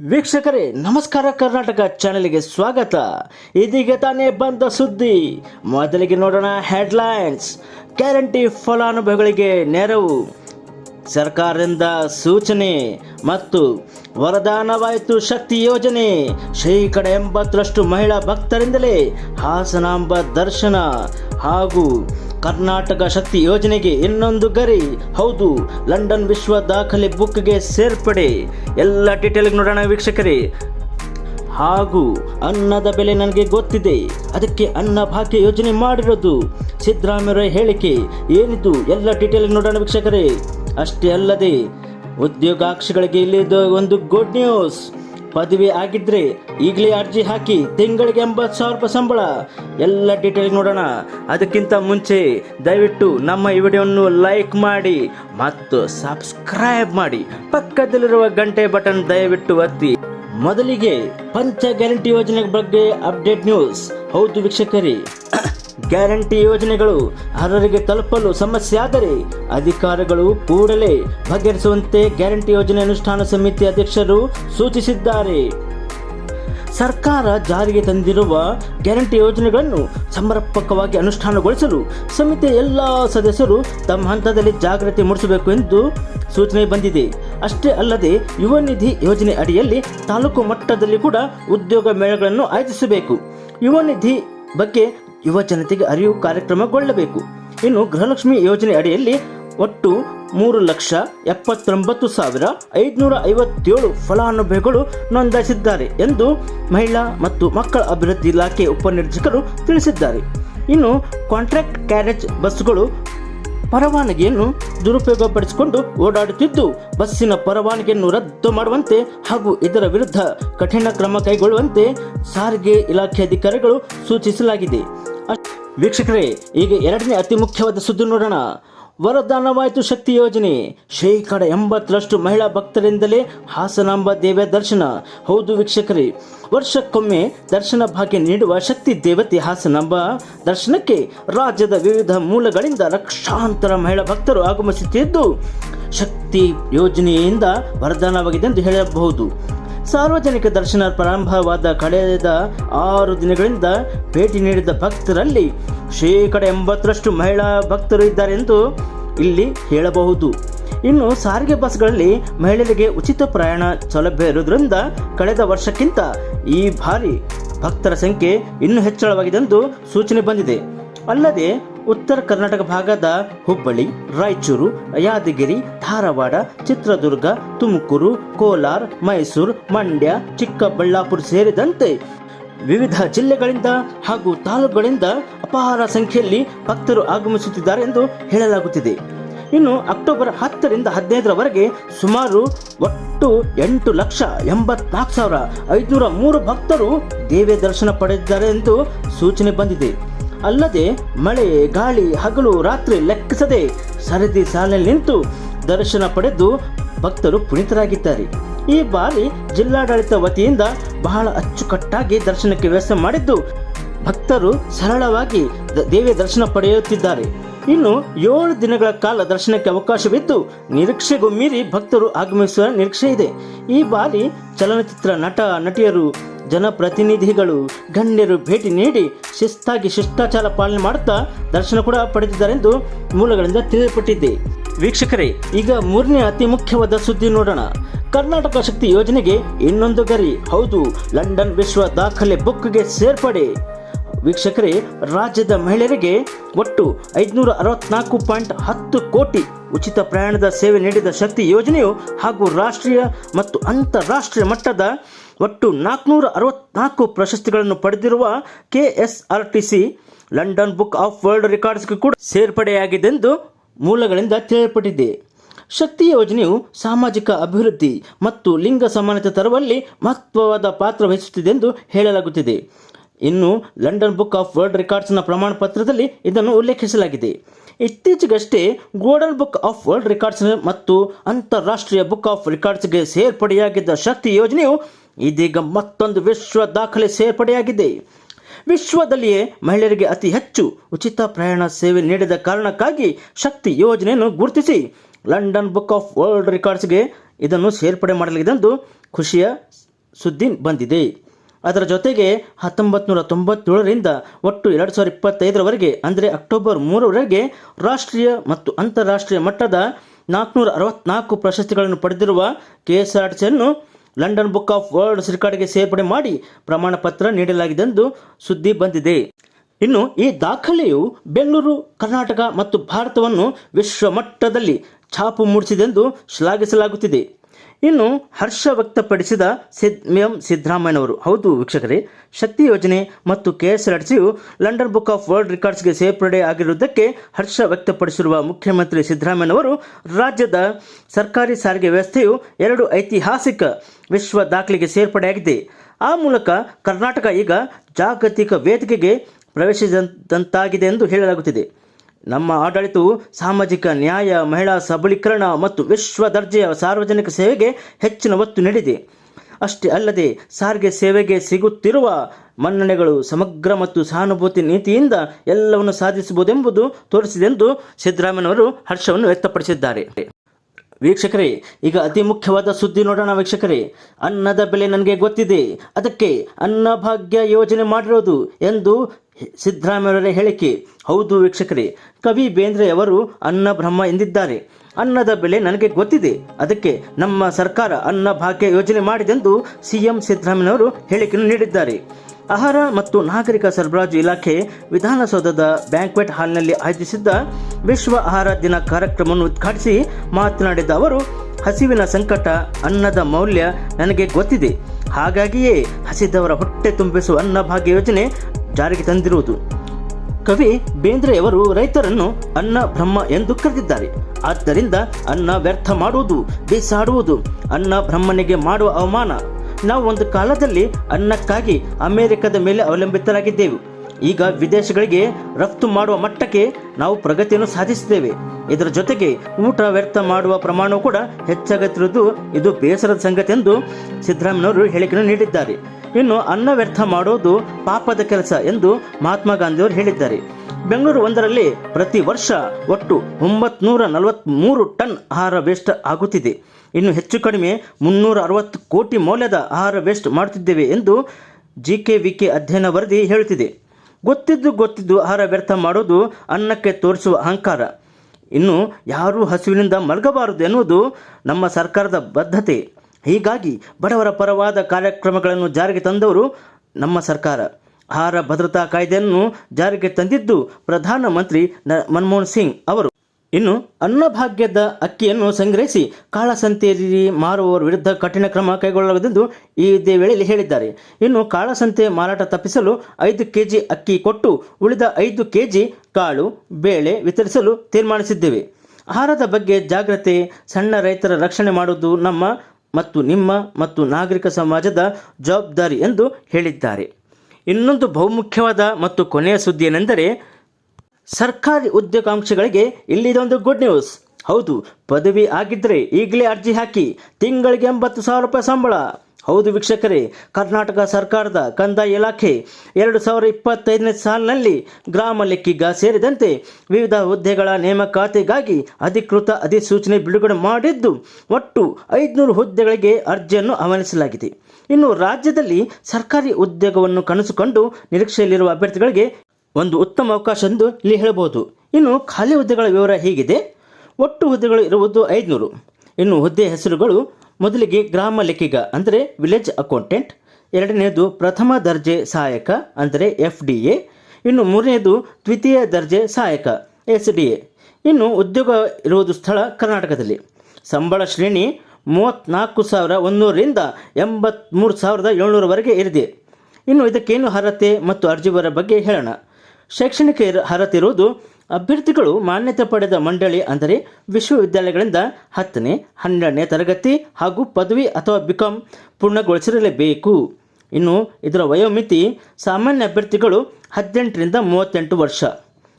ವೀಕ್ಷಕರೇ, ನಮಸ್ಕಾರ ಕರ್ನಾಟಕ ಚಾನೆಲ್ಗೆ ಸ್ವಾಗತ. ಇದೀಗ ತಾನೇ ಬಂದ ಸುದ್ದಿ. ಮೊದಲಿಗೆ ನೋಡೋಣ ಹೆಡ್ಲೈನ್ಸ್. ಗ್ಯಾರಂಟಿ ಫಲಾನುಭವಿಗಳಿಗೆ ನೆರವು. ಸರ್ಕಾರದಿಂದ ಸೂಚನೆ ಮತ್ತು ವರದಾನವಾಯಿತು ಶಕ್ತಿ ಯೋಜನೆ. ಶೇಕಡ ಎಂಬತ್ತರಷ್ಟು ಮಹಿಳಾ ಭಕ್ತರಿಂದಲೇ ಹಾಸನಾಂಬ ದರ್ಶನ ಹಾಗೂ ಕರ್ನಾಟಕ ಶಕ್ತಿ ಯೋಜನೆಗೆ ಇನ್ನೊಂದು ಗರಿ. ಹೌದು, ಲಂಡನ್ ವಿಶ್ವ ದಾಖಲೆ ಬುಕ್ಗೆ ಸೇರ್ಪಡೆ. ಎಲ್ಲ ಡೀಟೇಲ್ ನೋಡೋಣ ವೀಕ್ಷಕರೇ. ಹಾಗೂ ಅನ್ನದ ಬೆಲೆ ನನಗೆ ಗೊತ್ತಿದೆ. ಅದಕ್ಕೆ ಅನ್ನ ಭಾಗ್ಯ ಯೋಜನೆ ಮಾಡಿರೋದು. ಸಿದ್ದರಾಮಯ್ಯ ಹೇಳಿಕೆ ಏನಿದು? ಎಲ್ಲ ಡೀಟೇಲ್ ನೋಡೋಣ ವೀಕ್ಷಕರೇ. ಅಷ್ಟೇ ಅಲ್ಲದೆ, ಉದ್ಯೋಗಾಕ್ಷಿಗಳಿಗೆ ಇಲ್ಲಿದ್ದ ಒಂದು ಗುಡ್ ನ್ಯೂಸ್ ಪದವಿ ಆಗಿದ್ರೆ ಈಗಲೇ ಅರ್ಜಿ ಹಾಕಿ ತಿಂಗಳಿಗೆ ಎಂಬತ್ತು ಸಾವಿರ ರೂಪಾಯಿ ಸಂಬಳ. ಎಲ್ಲ ಡೀಟೇಲ್ ನೋಡೋಣ. ಅದಕ್ಕಿಂತ ಮುಂಚೆ ದಯವಿಟ್ಟು ನಮ್ಮ ಈ ವಿಡಿಯೋವನ್ನು ಲೈಕ್ ಮಾಡಿ ಮತ್ತು ಸಬ್ಸ್ಕ್ರೈಬ್ ಮಾಡಿ. ಪಕ್ಕದಲ್ಲಿರುವ ಗಂಟೆ ಬಟನ್ ದಯವಿಟ್ಟು ಒತ್ತಿ. ಮೊದಲಿಗೆ ಪಂಚ ಗ್ಯಾರಂಟಿ ಯೋಜನೆ ಬಗ್ಗೆ ಅಪ್ಡೇಟ್ ನ್ಯೂಸ್. ಹೌದು ವೀಕ್ಷಕರೇ. ಗ್ಯಾರಂಟಿ ಯೋಜನೆಗಳು ಅರ್ಹರಿಗೆ ತಲುಪಲು ಸಮಸ್ಯೆ ಆದರೆ ಅಧಿಕಾರಿಗಳು ಕೂಡಲೇ ಬಗೆಹರಿಸುವಂತೆ ಗ್ಯಾರಂಟಿ ಯೋಜನೆ ಅನುಷ್ಠಾನ ಸಮಿತಿ ಅಧ್ಯಕ್ಷರು ಸೂಚಿಸಿದ್ದಾರೆ. ಸರ್ಕಾರ ಜಾರಿಗೆ ತಂದಿರುವ ಗ್ಯಾರಂಟಿ ಯೋಜನೆಗಳನ್ನು ಸಮರ್ಪಕವಾಗಿ ಅನುಷ್ಠಾನಗೊಳಿಸಲು ಸಮಿತಿಯ ಎಲ್ಲ ಸದಸ್ಯರು ತಮ್ಮ ಹಂತದಲ್ಲಿ ಜಾಗೃತಿ ಮೂಡಿಸಬೇಕು ಎಂದು ಸೂಚನೆ ಬಂದಿದೆ. ಅಷ್ಟೇ ಅಲ್ಲದೆ ಯುವ ನಿಧಿ ಯೋಜನೆ ಅಡಿಯಲ್ಲಿ ತಾಲೂಕು ಮಟ್ಟದಲ್ಲಿ ಕೂಡ ಉದ್ಯೋಗ ಮೇಳಗಳನ್ನು ಆಯೋಜಿಸಬೇಕು. ಯುವ ನಿಧಿ ಬಗ್ಗೆ ಯುವ ಜನತೆಗೆ ಅರಿವು ಕಾರ್ಯಕ್ರಮಗೊಳ್ಳಬೇಕು. ಇನ್ನು ಗೃಹಲಕ್ಷ್ಮಿ ಯೋಜನೆ ಅಡಿಯಲ್ಲಿ ಒಟ್ಟು ಮೂರು ಲಕ್ಷ ಎಪ್ಪತ್ತೊಂಬತ್ತು ಸಾವಿರ ಐದುನೂರ ಐವತ್ತೇಳು ಫಲಾನುಭವಿಗಳು ನೋಂದಾಯಿಸಿದ್ದಾರೆ ಎಂದು ಮಹಿಳಾ ಮತ್ತು ಮಕ್ಕಳ ಅಭಿವೃದ್ಧಿ ಇಲಾಖೆ ಉಪನಿರ್ದೇಶಕರು ತಿಳಿಸಿದ್ದಾರೆ. ಇನ್ನು ಕಾಂಟ್ರಾಕ್ಟ್ ಕ್ಯಾರೇಜ್ ಬಸ್ಗಳು ಪರವಾನಗಿಯನ್ನು ದುರುಪಯೋಗಪಡಿಸಿಕೊಂಡು ಓಡಾಡುತ್ತಿದ್ದು, ಬಸ್ಸಿನ ಪರವಾನಗಿಯನ್ನು ರದ್ದು ಮಾಡುವಂತೆ ಹಾಗೂ ಇದರ ವಿರುದ್ಧ ಕಠಿಣ ಕ್ರಮ ಕೈಗೊಳ್ಳುವಂತೆ ಸಾರಿಗೆ ಇಲಾಖೆ ಅಧಿಕಾರಿಗಳು ಸೂಚಿಸಲಾಗಿದೆ. ವೀಕ್ಷಕರೇ, ಈಗ ಎರಡನೇ ಅತಿ ಮುಖ್ಯವಾದ ಸುದ್ದಿ ನೋಡೋಣ. ವರದಾನವಾಯಿತು ಶಕ್ತಿ ಯೋಜನೆ. ಶೇಕಡ ಎಂಬತ್ತರಷ್ಟು ಮಹಿಳಾ ಭಕ್ತರಿಂದಲೇ ಹಾಸನಾಂಬ ದೇವಿಯ ದರ್ಶನ. ಹೌದು ವೀಕ್ಷಕರೇ, ವರ್ಷಕ್ಕೊಮ್ಮೆ ದರ್ಶನ ಭಾಗ್ಯ ನೀಡುವ ಶಕ್ತಿ ದೇವತೆ ಹಾಸನಾಂಬ. ದರ್ಶನಕ್ಕೆ ರಾಜ್ಯದ ವಿವಿಧ ಮೂಲಗಳಿಂದ ಲಕ್ಷಾಂತರ ಮಹಿಳಾ ಭಕ್ತರು ಆಗಮಿಸುತ್ತಿದ್ದು, ಶಕ್ತಿ ಯೋಜನೆಯಿಂದ ವರದಾನವಾಗಿದೆ ಎಂದು ಹೇಳಬಹುದು. ಸಾರ್ವಜನಿಕ ದರ್ಶನ ಪ್ರಾರಂಭವಾದ ಕಳೆದ ಆರು ದಿನಗಳಿಂದ ಭೇಟಿ ನೀಡಿದ ಭಕ್ತರಲ್ಲಿ ಶೇಕಡ ಎಂಬತ್ತರಷ್ಟು ಮಹಿಳಾ ಭಕ್ತರು ಇದ್ದಾರೆ ಎಂದು ಇಲ್ಲಿ ಹೇಳಬಹುದು. ಇನ್ನು ಸಾರಿಗೆ ಬಸ್ಗಳಲ್ಲಿ ಮಹಿಳೆಯರಿಗೆ ಉಚಿತ ಪ್ರಯಾಣ ಸೌಲಭ್ಯ ಇರುವುದರಿಂದ ಕಳೆದ ವರ್ಷಕ್ಕಿಂತ ಈ ಬಾರಿ ಭಕ್ತರ ಸಂಖ್ಯೆ ಇನ್ನೂ ಹೆಚ್ಚಳವಾಗಿದೆ ಎಂದು ಸೂಚನೆ ಬಂದಿದೆ. ಅಲ್ಲದೆ ಉತ್ತರ ಕರ್ನಾಟಕ ಭಾಗದ ಹುಬ್ಬಳ್ಳಿ, ರಾಯಚೂರು, ಯಾದಗಿರಿ, ಧಾರವಾಡ, ಚಿತ್ರದುರ್ಗ, ತುಮಕೂರು, ಕೋಲಾರ, ಮೈಸೂರು, ಮಂಡ್ಯ, ಚಿಕ್ಕಬಳ್ಳಾಪುರ ಸೇರಿದಂತೆ ವಿವಿಧ ಜಿಲ್ಲೆಗಳಿಂದ ಹಾಗೂ ತಾಲೂಕುಗಳಿಂದ ಅಪಾರ ಸಂಖ್ಯೆಯಲ್ಲಿ ಭಕ್ತರು ಆಗಮಿಸುತ್ತಿದ್ದಾರೆ ಎಂದು ಹೇಳಲಾಗುತ್ತಿದೆ. ಇನ್ನು ಅಕ್ಟೋಬರ್ ಹತ್ತರಿಂದ ಹದಿನೈದರವರೆಗೆ ಸುಮಾರು ಒಟ್ಟು ಎಂಟು ಲಕ್ಷ ಎಂಬತ್ನಾಲ್ಕು ಸಾವಿರ ಐದುನೂರ ಮೂರು ಭಕ್ತರು ದೇವಿಯ ದರ್ಶನ ಪಡೆದಿದ್ದಾರೆ ಎಂದು ಸೂಚನೆ ಬಂದಿದೆ. ಅಲ್ಲದೆ ಮಳೆ, ಗಾಳಿ, ಹಗಲು ರಾತ್ರಿ ಲೆಕ್ಕಿಸದೆ ಸರದಿ ಸಾಲಿನಲ್ಲಿ ನಿಂತು ದರ್ಶನ ಪಡೆದು ಭಕ್ತರು ಪುನೀತರಾಗಿದ್ದಾರೆ. ಈ ಬಾರಿ ಜಿಲ್ಲಾಡಳಿತ ವತಿಯಿಂದ ಬಹಳ ಅಚ್ಚುಕಟ್ಟಾಗಿ ದರ್ಶನಕ್ಕೆ ವ್ಯವಸ್ಥೆ ಮಾಡಿದ್ದು ಭಕ್ತರು ಸರಳವಾಗಿ ದ- ದೇವಿಯ ದರ್ಶನ ಪಡೆಯುತ್ತಿದ್ದಾರೆ. ಇನ್ನು ಏಳು ದಿನಗಳ ಕಾಲ ದರ್ಶನಕ್ಕೆ ಅವಕಾಶವಿದ್ದು ನಿರೀಕ್ಷೆಗೂ ಮೀರಿ ಭಕ್ತರು ಆಗಮಿಸುವ ನಿರೀಕ್ಷೆ ಇದೆ. ಈ ಬಾರಿ ಚಲನಚಿತ್ರ ನಟ, ನಟಿಯರು ಜನಪ್ರತಿನಿಧಿಗಳು ಗಣ್ಯರು ಭೇಟಿ ನೀಡಿ ಶಿಸ್ತಾಗಿ ಶಿಷ್ಟಾಚಾರ ಪಾಲನೆ ಮಾಡುತ್ತಾ ದರ್ಶನ ಕೂಡ ಪಡೆದಿದ್ದಾರೆ ಎಂದು ಮೂಲಗಳಿಂದ ತಿಳಿದುಪಟ್ಟಿದೆ ವೀಕ್ಷಕರೇ, ಈಗ ಮೂರನೇ ಅತಿ ಮುಖ್ಯವಾದ ಸುದ್ದಿ ನೋಡೋಣ. ಕರ್ನಾಟಕ ಶಕ್ತಿ ಯೋಜನೆಗೆ ಇನ್ನೊಂದು ಗರಿ. ಹೌದು, ಲಂಡನ್ ವಿಶ್ವ ದಾಖಲೆ ಬುಕ್ಗೆ ಸೇರ್ಪಡೆ. ವೀಕ್ಷಕರೇ, ರಾಜ್ಯದ ಮಹಿಳೆಯರಿಗೆ ಒಟ್ಟು ಐದುನೂರ ಅರವತ್ನಾಲ್ಕು ಪಾಯಿಂಟ್ ಹತ್ತು ಕೋಟಿ ಉಚಿತ ಪ್ರಯಾಣದ ಸೇವೆ ನೀಡಿದ ಶಕ್ತಿ ಯೋಜನೆಯು ಹಾಗೂ ರಾಷ್ಟ್ರೀಯ ಮತ್ತು ಅಂತಾರಾಷ್ಟ್ರೀಯ ಮಟ್ಟದ ಒಟ್ಟು ನಾಲ್ಕುನೂರ ಅರವತ್ನಾಲ್ಕು ಪ್ರಶಸ್ತಿಗಳನ್ನು ಪಡೆದಿರುವ KSRTC London Book of World ರೆಕಾರ್ಡ್ಸ್ಗೆ ಕೂಡ ಸೇರ್ಪಡೆಯಾಗಿದೆ ಎಂದು ಮೂಲಗಳಿಂದ ತಿಳಿಯಲ್ಪಟ್ಟಿದೆ. ಶಕ್ತಿ ಯೋಜನೆಯು ಸಾಮಾಜಿಕ ಅಭಿವೃದ್ಧಿ ಮತ್ತು ಲಿಂಗ ಸಮಾನತೆ ತರುವಲ್ಲಿ ಮಹತ್ವವಾದ ಪಾತ್ರ ವಹಿಸುತ್ತಿದೆ ಎಂದು ಹೇಳಲಾಗುತ್ತಿದೆ. ಇನ್ನು ಲಂಡನ್ ಬುಕ್ ಆಫ್ ವರ್ಲ್ಡ್ ರೆಕಾರ್ಡ್ಸ್ನ ಪ್ರಮಾಣ ಪತ್ರದಲ್ಲಿ ಇದನ್ನು ಉಲ್ಲೇಖಿಸಲಾಗಿದೆ. ಇತ್ತೀಚೆಗಷ್ಟೇ Golden Book of World Records ಮತ್ತು ಅಂತಾರಾಷ್ಟ್ರೀಯ ಬುಕ್ ಆಫ್ ರೆಕಾರ್ಡ್ಸ್ಗೆ ಸೇರ್ಪಡೆಯಾಗಿದ್ದ ಶಕ್ತಿ ಯೋಜನೆಯು ಇದೀಗ ಮತ್ತೊಂದು ವಿಶ್ವ ದಾಖಲೆ ಸೇರ್ಪಡೆಯಾಗಿದೆ. ವಿಶ್ವದಲ್ಲಿಯೇ ಮಹಿಳೆಯರಿಗೆ ಅತಿ ಹೆಚ್ಚು ಉಚಿತ ಪ್ರಯಾಣ ಸೇವೆ ನೀಡಿದ ಕಾರಣಕ್ಕಾಗಿ ಶಕ್ತಿ ಯೋಜನೆಯನ್ನು ಗುರುತಿಸಿ. ಲಂಡನ್ ಬುಕ್ ಆಫ್ ವರ್ಲ್ಡ್ ರೆಕಾರ್ಡ್ಸ್ಗೆ ಇದನ್ನು ಸೇರ್ಪಡೆ ಮಾಡಲಾಗಿದೆ ಎಂದು ಖುಷಿಯ ಸುದ್ದಿ ಬಂದಿದೆ. ಅದರ ಜೊತೆಗೆ ಹತ್ತೊಂಬತ್ತು ನೂರ ತೊಂಬತ್ತೇಳರಿಂದ ಒಟ್ಟು ಎರಡು ಸಾವಿರದ ಇಪ್ಪತ್ತೈದರವರೆಗೆ, ಅಂದರೆ ಅಕ್ಟೋಬರ್ ಮೂರರವರೆಗೆ ರಾಷ್ಟ್ರೀಯ ಮತ್ತು ಅಂತಾರಾಷ್ಟ್ರೀಯ ಮಟ್ಟದ ನಾಲ್ಕುನೂರ ಅರವತ್ನಾಲ್ಕು ಪ್ರಶಸ್ತಿಗಳನ್ನು ಪಡೆದಿರುವ ಕೆ ಎಸ್ ಆರ್ ಟಿ ಸಿಯನ್ನು ಲಂಡನ್ ಬುಕ್ ಆಫ್ ವರ್ಲ್ಡ್ಸ್ ರೆಕಾರ್ಡ್ಗೆ ಸೇರ್ಪಡೆ ಮಾಡಿ ಪ್ರಮಾಣ ಪತ್ರ ನೀಡಲಾಗಿದೆ ಎಂದು ಸುದ್ದಿ ಬಂದಿದೆ. ಇನ್ನು ಈ ದಾಖಲೆಯು ಬೆಂಗಳೂರು, ಕರ್ನಾಟಕ ಮತ್ತು ಭಾರತವನ್ನು ವಿಶ್ವ ಮಟ್ಟದಲ್ಲಿ ಛಾಪು ಮೂಡಿಸಿದೆಂದು ಶ್ಲಾಘಿಸಲಾಗುತ್ತಿದೆ. ಇನ್ನು ಹರ್ಷ ವ್ಯಕ್ತಪಡಿಸಿದ ಸಿದ್ ಎಂ ಸಿದ್ದರಾಮಯ್ಯನವರು. ಹೌದು ವೀಕ್ಷಕರೇ, ಶಕ್ತಿ ಯೋಜನೆ ಮತ್ತು ಕೆ ಎಸ್ ಆರ್ ಸಿಯು ಲಂಡನ್ ಬುಕ್ ಆಫ್ ವರ್ಲ್ಡ್ ರೆಕಾರ್ಡ್ಸ್ಗೆ ಸೇರ್ಪಡೆ ಆಗಿರುವುದಕ್ಕೆ ಹರ್ಷ ವ್ಯಕ್ತಪಡಿಸಿರುವ ಮುಖ್ಯಮಂತ್ರಿ ಸಿದ್ದರಾಮಯ್ಯನವರು, ರಾಜ್ಯದ ಸರ್ಕಾರಿ ಸಾರಿಗೆ ವ್ಯವಸ್ಥೆಯು ಎರಡು ಐತಿಹಾಸಿಕ ವಿಶ್ವ ದಾಖಲೆಗೆ ಸೇರ್ಪಡೆಯಾಗಿದೆ. ಆ ಮೂಲಕ ಕರ್ನಾಟಕ ಈಗ ಜಾಗತಿಕ ವೇದಿಕೆಗೆ ಪ್ರವೇಶಿಸಿದಂತಾಗಿದೆ ಎಂದು ಹೇಳಲಾಗುತ್ತಿದೆ. ನಮ್ಮ ಆಡಳಿತವು ಸಾಮಾಜಿಕ ನ್ಯಾಯ, ಮಹಿಳಾ ಸಬಲೀಕರಣ ಮತ್ತು ವಿಶ್ವ ದರ್ಜೆಯ ಸಾರ್ವಜನಿಕ ಸೇವೆಗೆ ಹೆಚ್ಚಿನ ಒತ್ತು ನೀಡಿದೆ. ಅಷ್ಟೇ ಅಲ್ಲದೆ, ಸಾರಿಗೆ ಸೇವೆಗೆ ಸಿಗುತ್ತಿರುವ ಮನ್ನಣೆಗಳು ಸಮಗ್ರ ಮತ್ತು ಸಹಾನುಭೂತಿ ನೀತಿಯಿಂದ ಎಲ್ಲವನ್ನು ಸಾಧಿಸಬಹುದೆಂಬುದು ತೋರಿಸಿದೆ ಎಂದು ಸಿದ್ದರಾಮಯ್ಯನವರು ಹರ್ಷವನ್ನು ವ್ಯಕ್ತಪಡಿಸಿದ್ದಾರೆ. ವೀಕ್ಷಕರೇ, ಈಗ ಅತಿ ಮುಖ್ಯವಾದ ಸುದ್ದಿ ನೋಡೋಣ ವೀಕ್ಷಕರೇ. ಅನ್ನದ ಬೆಲೆ ನನಗೆ ಗೊತ್ತಿದೆ. ಅದಕ್ಕೆ ಅನ್ನಭಾಗ್ಯ ಯೋಜನೆ ಮಾಡಿರೋದು ಎಂದು ಸಿದ್ದರಾಮಯ್ಯವರ ಹೇಳಿಕೆ. ಹೌದು ವೀಕ್ಷಕರೇ, ಕವಿ ಬೇಂದ್ರೆ ಅವರು ಅನ್ನ ಬ್ರಹ್ಮ ಎಂದಿದ್ದಾರೆ. ಅನ್ನದ ಬೆಲೆ ನನಗೆ ಗೊತ್ತಿದೆ. ಅದಕ್ಕೆ ನಮ್ಮ ಸರ್ಕಾರ ಅನ್ನ ಭಾಗ್ಯ ಯೋಜನೆ ಮಾಡಿದೆಂದು ಸಿಎಂ ಸಿದ್ದರಾಮಯ್ಯನವರು ಹೇಳಿಕೆಯನ್ನು ನೀಡಿದ್ದಾರೆ. ಆಹಾರ ಮತ್ತು ನಾಗರಿಕ ಸರಬರಾಜು ಇಲಾಖೆ ವಿಧಾನಸೌಧದ ಬ್ಯಾಂಕ್ವೆಟ್ ಹಾಲ್ನಲ್ಲಿ ಆಯೋಜಿಸಿದ್ದ ವಿಶ್ವ ಆಹಾರ ದಿನ ಕಾರ್ಯಕ್ರಮವನ್ನು ಉದ್ಘಾಟಿಸಿ ಮಾತನಾಡಿದ ಅವರು, ಹಸಿವಿನ ಸಂಕಟ ಅನ್ನದ ಮೌಲ್ಯ ನನಗೆ ಗೊತ್ತಿದೆ. ಹಾಗಾಗಿಯೇ ಹಸಿದವರ ಹೊಟ್ಟೆ ತುಂಬಿಸುವ ಅನ್ನ ಭಾಗ್ಯ ಯೋಜನೆ ಜಾರಿಗೆ ತಂದಿರುವುದು. ಕವಿ ಬೇಂದ್ರೆಯವರು ರೈತರನ್ನು ಅನ್ನ ಬ್ರಹ್ಮ ಎಂದು ಕರೆದಿದ್ದಾರೆ. ಆದ್ದರಿಂದ ಅನ್ನ ವ್ಯರ್ಥ ಮಾಡುವುದು, ಬಿಸಾಡುವುದು, ಅನ್ನ ಬ್ರಹ್ಮನಿಗೆ ಮಾಡುವ ಅವಮಾನ. ನಾವು ಒಂದು ಕಾಲದಲ್ಲಿ ಅನ್ನಕ್ಕಾಗಿ ಅಮೆರಿಕದ ಮೇಲೆ ಅವಲಂಬಿತರಾಗಿದ್ದೆವು. ಈಗ ವಿದೇಶಗಳಿಗೆ ರಫ್ತು ಮಾಡುವ ಮಟ್ಟಕ್ಕೆ ನಾವು ಪ್ರಗತಿಯನ್ನು ಸಾಧಿಸಿದ್ದೇವೆ. ಇದರ ಜೊತೆಗೆ ಊಟ ವ್ಯರ್ಥ ಮಾಡುವ ಪ್ರಮಾಣವು ಕೂಡ ಹೆಚ್ಚಾಗುತ್ತಿರುವುದು ಇದು ಬೇಸರದ ಸಂಗತಿ ಎಂದು ಸಿದ್ದರಾಮಯ್ಯವರು ಹೇಳಿಕೆಯನ್ನು ನೀಡಿದ್ದಾರೆ. ಇನ್ನು ಅನ್ನ ವ್ಯರ್ಥ ಮಾಡೋದು ಪಾಪದ ಕೆಲಸ ಎಂದು ಮಹಾತ್ಮ ಗಾಂಧಿಯವರು ಹೇಳಿದ್ದಾರೆ. ಬೆಂಗಳೂರು ಒಂದರಲ್ಲಿ ಪ್ರತಿ ವರ್ಷ ಒಟ್ಟು ಒಂಬತ್ನೂರ ನಲವತ್ತ್ಮೂರು ಟನ್ ಆಹಾರ ವೇಸ್ಟ್ ಆಗುತ್ತಿದೆ. ಇನ್ನು ಹೆಚ್ಚು ಕಡಿಮೆ ಮುನ್ನೂರ ಅರವತ್ತು ಕೋಟಿ ಮೌಲ್ಯದ ಆಹಾರ ವೇಸ್ಟ್ ಮಾಡುತ್ತಿದ್ದೇವೆ ಎಂದು ಜಿ ಕೆ ವಿ ಕೆ ಅಧ್ಯಯನ ವರದಿ ಹೇಳುತ್ತಿದೆ. ಗೊತ್ತಿದ್ದು ಗೊತ್ತಿದ್ದು ಆಹಾರ ವ್ಯರ್ಥ ಮಾಡೋದು ಅನ್ನಕ್ಕೆ ತೋರಿಸುವ ಅಹಂಕಾರ. ಇನ್ನು ಯಾರೂ ಹಸುವಿನಿಂದ ಮಲಗಬಾರದು ಎನ್ನುವುದು ನಮ್ಮ ಸರ್ಕಾರದ ಬದ್ಧತೆ. ಹೀಗಾಗಿ ಬಡವರ ಪರವಾದ ಕಾರ್ಯಕ್ರಮಗಳನ್ನು ಜಾರಿಗೆ ತಂದವರು ನಮ್ಮ ಸರ್ಕಾರ. ಆಹಾರ ಭದ್ರತಾ ಕಾಯ್ದೆಯನ್ನು ಜಾರಿಗೆ ತಂದಿದ್ದು ಪ್ರಧಾನಮಂತ್ರಿ ಮನಮೋಹನ್ ಸಿಂಗ್ ಅವರು. ಇನ್ನು ಅನ್ನಭಾಗ್ಯದ ಅಕ್ಕಿಯನ್ನು ಸಂಗ್ರಹಿಸಿ ಕಾಳಸಂತೆಯಲ್ಲಿ ಮಾರುವವರ ವಿರುದ್ಧ ಕಠಿಣ ಕ್ರಮ ಕೈಗೊಳ್ಳಲಾಗುವುದೆಂದು ಈ ಇದೇ ವೇಳೆಯಲ್ಲಿ ಹೇಳಿದ್ದಾರೆ. ಇನ್ನು ಕಾಳಸಂತೆ ಮಾರಾಟ ತಪ್ಪಿಸಲು ಐದು ಕೆಜಿ ಅಕ್ಕಿ ಕೊಟ್ಟು ಉಳಿದ ಐದು ಕೆಜಿ ಕಾಳು, ಬೇಳೆ ವಿತರಿಸಲು ತೀರ್ಮಾನಿಸಿದ್ದೇವೆ. ಆಹಾರದ ಬಗ್ಗೆ ಜಾಗ್ರತೆ, ಸಣ್ಣ ರೈತರ ರಕ್ಷಣೆ ಮಾಡುವುದು ನಮ್ಮ ಮತ್ತು ನಿಮ್ಮ ಮತ್ತು ನಾಗರಿಕ ಸಮಾಜದ ಜವಾಬ್ದಾರಿ ಎಂದು ಹೇಳಿದ್ದಾರೆ. ಇನ್ನೊಂದು ಬಹುಮುಖ್ಯವಾದ ಮತ್ತು ಕೊನೆಯ ಸುದ್ದಿ ಏನೆಂದರೆ ಸರ್ಕಾರಿ ಉದ್ಯೋಗಾಂಕ್ಷಿಗಳಿಗೆ ಇಲ್ಲಿದೊಂದು ಗುಡ್ ನ್ಯೂಸ್ ಹೌದು, ಪದವಿ ಆಗಿದ್ದರೆ ಈಗಲೇ ಅರ್ಜಿ ಹಾಕಿ ತಿಂಗಳಿಗೆ ಎಂಬತ್ತು ಸಾವಿರ ರೂಪಾಯಿ ಸಂಬಳ. ಹೌದು ವೀಕ್ಷಕರೇ, ಕರ್ನಾಟಕ ಸರ್ಕಾರದ ಕಂದಾಯ ಇಲಾಖೆ ಎರಡು ಸಾವಿರ ಇಪ್ಪತ್ತೈದನೇ ಸಾಲಿನಲ್ಲಿ ಗ್ರಾಮ ಲೆಕ್ಕಿಗ ಸೇರಿದಂತೆ ವಿವಿಧ ಹುದ್ದೆಗಳ ನೇಮಕಾತಿಗಾಗಿ ಅಧಿಕೃತ ಅಧಿಸೂಚನೆ ಬಿಡುಗಡೆ ಮಾಡಿದ್ದು, ಒಟ್ಟು ಐದುನೂರು ಹುದ್ದೆಗಳಿಗೆ ಅರ್ಜಿಯನ್ನು ಆಹ್ವಾನಿಸಲಾಗಿದೆ. ಇನ್ನು ರಾಜ್ಯದಲ್ಲಿ ಸರ್ಕಾರಿ ಉದ್ಯೋಗವನ್ನು ಕನಸುಕೊಂಡು ನಿರೀಕ್ಷೆಯಲ್ಲಿರುವ ಅಭ್ಯರ್ಥಿಗಳಿಗೆ ಒಂದು ಉತ್ತಮ ಅವಕಾಶ ಎಂದು ಇಲ್ಲಿ ಹೇಳಬಹುದು. ಇನ್ನು ಖಾಲಿ ಹುದ್ದೆಗಳ ವಿವರ ಹೀಗಿದೆ. ಒಟ್ಟು ಹುದ್ದೆಗಳು ಇರುವುದು ಐದುನೂರು. ಇನ್ನು ಹುದ್ದೆ ಹೆಸರುಗಳು ಮೊದಲಿಗೆ ಗ್ರಾಮ ಲೆಕ್ಕಿಗ, ಅಂದರೆ ವಿಲೇಜ್ ಅಕೌಂಟೆಂಟ್ ಎರಡನೆಯದು ಪ್ರಥಮ ದರ್ಜೆ ಸಹಾಯಕ, ಅಂದರೆ ಎಫ್ ಡಿ ಎ ಇನ್ನು ಮೂರನೆಯದು ದ್ವಿತೀಯ ದರ್ಜೆ ಸಹಾಯಕ ಎಸ್ ಡಿ ಎ ಇನ್ನು ಉದ್ಯೋಗ ಇರುವುದು ಸ್ಥಳ ಕರ್ನಾಟಕದಲ್ಲಿ. ಸಂಬಳ ಶ್ರೇಣಿ ಮೂವತ್ತ್ನಾಲ್ಕು ಸಾವಿರ ಒಂದೂರರಿಂದ ಎಂಬತ್ತ್ಮೂರು ಸಾವಿರದ ಏಳ್ನೂರವರೆಗೆ ಇರಿದೆ ಇನ್ನು ಇದಕ್ಕೇನು ಅರ್ಹತೆ ಮತ್ತು ಅರ್ಜಿವರ ಬಗ್ಗೆ ಹೇಳೋಣ. ಶೈಕ್ಷಣಿಕ ಅರ್ಹತೆ ಇರುವುದು ಅಭ್ಯರ್ಥಿಗಳು ಮಾನ್ಯತೆ ಪಡೆದ ಮಂಡಳಿ ಅಂದರೆ ವಿಶ್ವವಿದ್ಯಾಲಯಗಳಿಂದ ಹತ್ತನೇ, ಹನ್ನೆರಡನೇ ತರಗತಿ ಹಾಗೂ ಪದವಿ ಅಥವಾ ಬಿಕಾಂ ಪೂರ್ಣಗೊಳಿಸಿರಲೇಬೇಕು. ಇನ್ನು ಇದರ ವಯೋಮಿತಿ ಸಾಮಾನ್ಯ ಅಭ್ಯರ್ಥಿಗಳು ಹದಿನೆಂಟರಿಂದ ಮೂವತ್ತೆಂಟು ವರ್ಷ.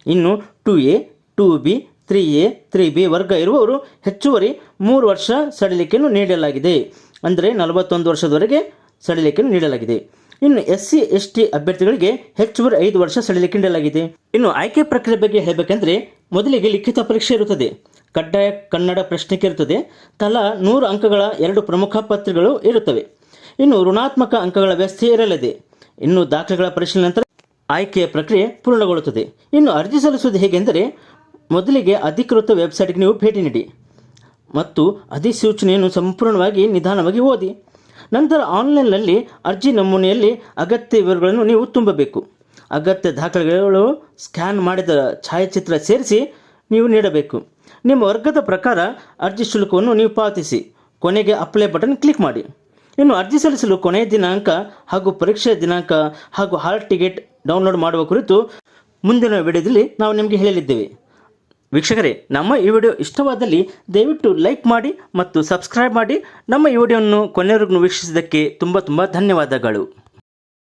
ಇನ್ನು two A, two B, three A, three B ವರ್ಗ ಇರುವವರು ಹೆಚ್ಚುವರಿ ಮೂರು ವರ್ಷ ಸಡಿಲಿಕೆಯನ್ನು ನೀಡಲಾಗಿದೆ. ಅಂದರೆ ನಲವತ್ತೊಂದು ವರ್ಷದವರೆಗೆ ಸಡಿಲಿಕೆಯನ್ನು ನೀಡಲಾಗಿದೆ. ಇನ್ನು ಎಸ್ ಸಿ ಎಸ್ ಟಿ ಅಭ್ಯರ್ಥಿಗಳಿಗೆ ಹೆಚ್ಚುವರಿ ಐದು ವರ್ಷ ಸಡಿಲಿಕೆ ನೀಡಲಾಗಿದೆ. ಇನ್ನು ಆಯ್ಕೆ ಪ್ರಕ್ರಿಯೆ ಬಗ್ಗೆ ಹೇಳಬೇಕೆಂದ್ರೆ, ಮೊದಲಿಗೆ ಲಿಖಿತ ಪರೀಕ್ಷೆ ಇರುತ್ತದೆ. ಕಡ್ಡಾಯ ಕನ್ನಡ ಪ್ರಶ್ನೆಗೆ ಇರುತ್ತದೆ. ತಲಾ ನೂರು ಅಂಕಗಳ ಎರಡು ಪ್ರಮುಖ ಪತ್ರಗಳು ಇರುತ್ತವೆ. ಇನ್ನು ಋಣಾತ್ಮಕ ಅಂಕಗಳ ವ್ಯವಸ್ಥೆ ಇರಲಿದೆ. ಇನ್ನು ದಾಖಲೆಗಳ ಪರಿಶೀಲನೆ ನಂತರ ಆಯ್ಕೆಯ ಪ್ರಕ್ರಿಯೆ ಪೂರ್ಣಗೊಳ್ಳುತ್ತದೆ. ಇನ್ನು ಅರ್ಜಿ ಸಲ್ಲಿಸುವುದು ಹೇಗೆಂದರೆ ಮೊದಲಿಗೆ ಅಧಿಕೃತ ವೆಬ್ಸೈಟ್ಗೆ ನೀವು ಭೇಟಿ ನೀಡಿ. ಮತ್ತು ಅಧಿಸೂಚನೆಯನ್ನು ಸಂಪೂರ್ಣವಾಗಿ ನಿಧಾನವಾಗಿ ಓದಿ. ನಂತರ ಆನ್ಲೈನ್ನಲ್ಲಿ ಅರ್ಜಿ ನಮೂನೆಯಲ್ಲಿ ಅಗತ್ಯ ವಿವರಗಳನ್ನು ನೀವು ತುಂಬಬೇಕು. ಅಗತ್ಯ ದಾಖಲೆಗಳು ಸ್ಕ್ಯಾನ್ ಮಾಡಿದ ಛಾಯಾಚಿತ್ರ ಸೇರಿಸಿ ನೀವು ನೀಡಬೇಕು. ನಿಮ್ಮ ವರ್ಗದ ಪ್ರಕಾರ ಅರ್ಜಿ ಶುಲ್ಕವನ್ನು ನೀವು ಪಾವತಿಸಿ. ಕೊನೆಗೆ ಅಪ್ಲೈ ಬಟನ್ ಕ್ಲಿಕ್ ಮಾಡಿ. ಇನ್ನು ಅರ್ಜಿ ಸಲ್ಲಿಸಲು ಕೊನೆಯ ದಿನಾಂಕ ಹಾಗೂ ಪರೀಕ್ಷೆಯ ದಿನಾಂಕ ಹಾಗೂ ಹಾಲ್ ಟಿಕೆಟ್ ಡೌನ್ಲೋಡ್ ಮಾಡುವ ಕುರಿತು ಮುಂದಿನ ವಿಡಿಯೋದಲ್ಲಿ ನಾವು ನಿಮಗೆ ಹೇಳಲಿದ್ದೇವೆ. ವೀಕ್ಷಕರೇ, ನಮ್ಮ ಈ ವಿಡಿಯೋ ಇಷ್ಟವಾದಲ್ಲಿ ದಯವಿಟ್ಟು ಲೈಕ್ ಮಾಡಿ ಮತ್ತು ಸಬ್ಸ್ಕ್ರೈಬ್ ಮಾಡಿ ನಮ್ಮ ಈ ವಿಡಿಯೋವನ್ನು ಕೊನೆಯವರೆಗೂ ವೀಕ್ಷಿಸಿದ್ದಕ್ಕೆ ತುಂಬ ತುಂಬ ಧನ್ಯವಾದಗಳು.